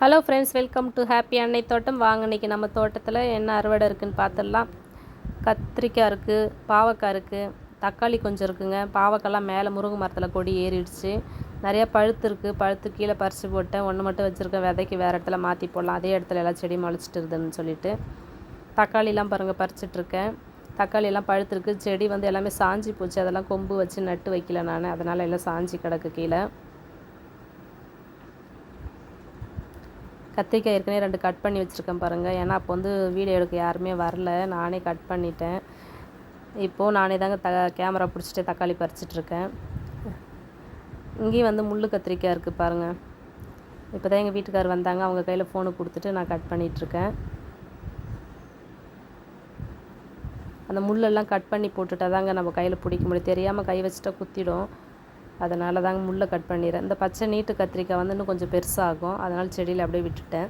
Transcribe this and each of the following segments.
Hello friends welcome to happy Annai Thottam வாங்க இன்றைக்கி நம்ம தோட்டத்தில் என்ன அறுவடை இருக்குதுன்னு பார்த்துடலாம் கத்திரிக்காய் இருக்குது பாவக்காய் இருக்குது தக்காளி கொஞ்சம் இருக்குங்க. பாவக்காய்லாம் மேலே முருங்கை மரத்தில் கொடி ஏறிடுச்சு. நிறையா பழுத்து இருக்குது பழுத்து கீழே பறித்து போட்டேன். ஒன்று மட்டும் வச்சுருக்கேன். விதைக்கு வேறு இடத்துல மாற்றி போடலாம். அதே இடத்துல எல்லாம் செடி முளைச்சிட்டு இருதுன்னு சொல்லிட்டு. தக்காளிலாம் பாருங்கள் பறிச்சிட்ருக்கேன் தக்காளியெல்லாம் பழுத்துருக்கு செடி வந்து எல்லாமே சாஞ்சி போச்சு. அதெல்லாம் கொம்பு வச்சு நட்டு வைக்கல நான். அதனால் எல்லாம் சாஞ்சி கிடக்கு கீழே. கத்திரிக்காய் ஏற்கனவே ரெண்டு கட் பண்ணி வச்சுருக்கேன் பாருங்கள் ஏன்னா அப்போ வந்து வீடியோ எடுக்க யாருமே வரல. நானே கட் பண்ணிட்டேன். இப்போது நானே தாங்க த கேமரா பிடிச்சிட்டு தக்காளி பறிச்சிட்ருக்கேன். இங்கேயும் வந்து முள் கத்திரிக்காய் இருக்குது பாருங்கள் இப்போ தான் எங்கள் வீட்டுக்கார் வந்தாங்க. அவங்க கையில் ஃபோனு கொடுத்துட்டு நான் கட் பண்ணிகிட்ருக்கேன் அந்த முள்ளெல்லாம் கட் பண்ணி போட்டுட்டா தாங்க நம்ம கையில் பிடிக்க முடியும். தெரியாமல் கை வச்சுட்டா குத்திடும். அதனால தாங்க முள்ளை கட் பண்ணிடுறேன். இந்த பச்சை நீட்டு கத்திரிக்காய் வந்து இன்னும் கொஞ்சம் பெருசாகும். அதனால் செடியில் அப்படியே விட்டுட்டேன்.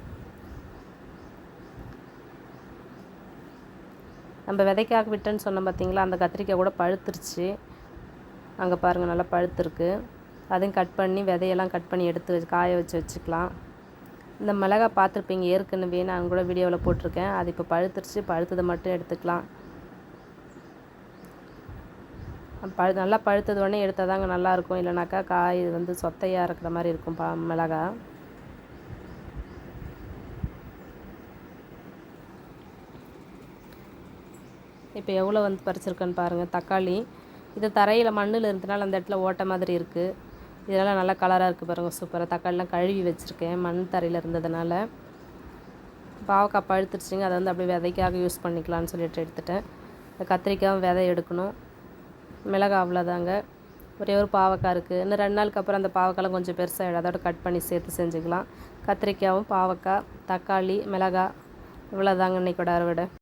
நம்ம விதைக்காக விட்டேன்னு சொன்னோம் பார்த்தீங்களா அந்த கத்திரிக்காய் கூட பழுத்துருச்சு. அங்கே பாருங்கள் நல்லா பழுத்துருக்கு. அதையும் கட் பண்ணி விதையெல்லாம் கட் பண்ணி எடுத்து காய வச்சு வச்சுக்கலாம். இந்த மிளகா பார்த்துருப்பீங்க ஏற்கனவே நான் கூட வீடியோவில் போட்டிருக்கேன். அது இப்போ பழுத்துருச்சு. பழுத்ததை மட்டும் எடுத்துக்கலாம். பழு நல்லா பழுத்தது உடனே எடுத்தால் தாங்க நல்லாயிருக்கும் இல்லைனாக்கா காய் வந்து சொத்தையாக இருக்கிற மாதிரி இருக்கும் பா மிளகா. இப்போ எவ்வளோ வந்து பறிச்சிருக்கேன்னு பாருங்கள் தக்காளி. இது தரையில் மண்ணில் இருந்தனால அந்த இடத்துல ஓட்ட மாதிரி இருக்குது இதெல்லாம் நல்லா கலராக இருக்குது பாருங்கள் சூப்பராக தக்காளிலாம் கழுவி வச்சுருக்கேன் மண் தரையில் இருந்ததுனால. பாவக்காய் பழுத்துருச்சுங்க அதை வந்து அப்படியே விதைக்காக யூஸ் பண்ணிக்கலான்னு சொல்லிட்டு எடுத்துட்டேன். இந்த கத்திரிக்காயும் விதை எடுக்கணும். மிளகா அவ்வளோதாங்க ஒரே ஒரு பாவக்காய் இருக்குது இன்னும் ரெண்டு நாளுக்கு அப்புறம் அந்த பாவக்காய்லாம் கொஞ்சம் பெருசாகிடும் அதோட கட் பண்ணி சேர்த்து செஞ்சுக்கலாம். கத்திரிக்காயும் பாவக்காய் தக்காளி மிளகாய் இவ்வளோதாங்க இன்றைக்கோட அறுவடை.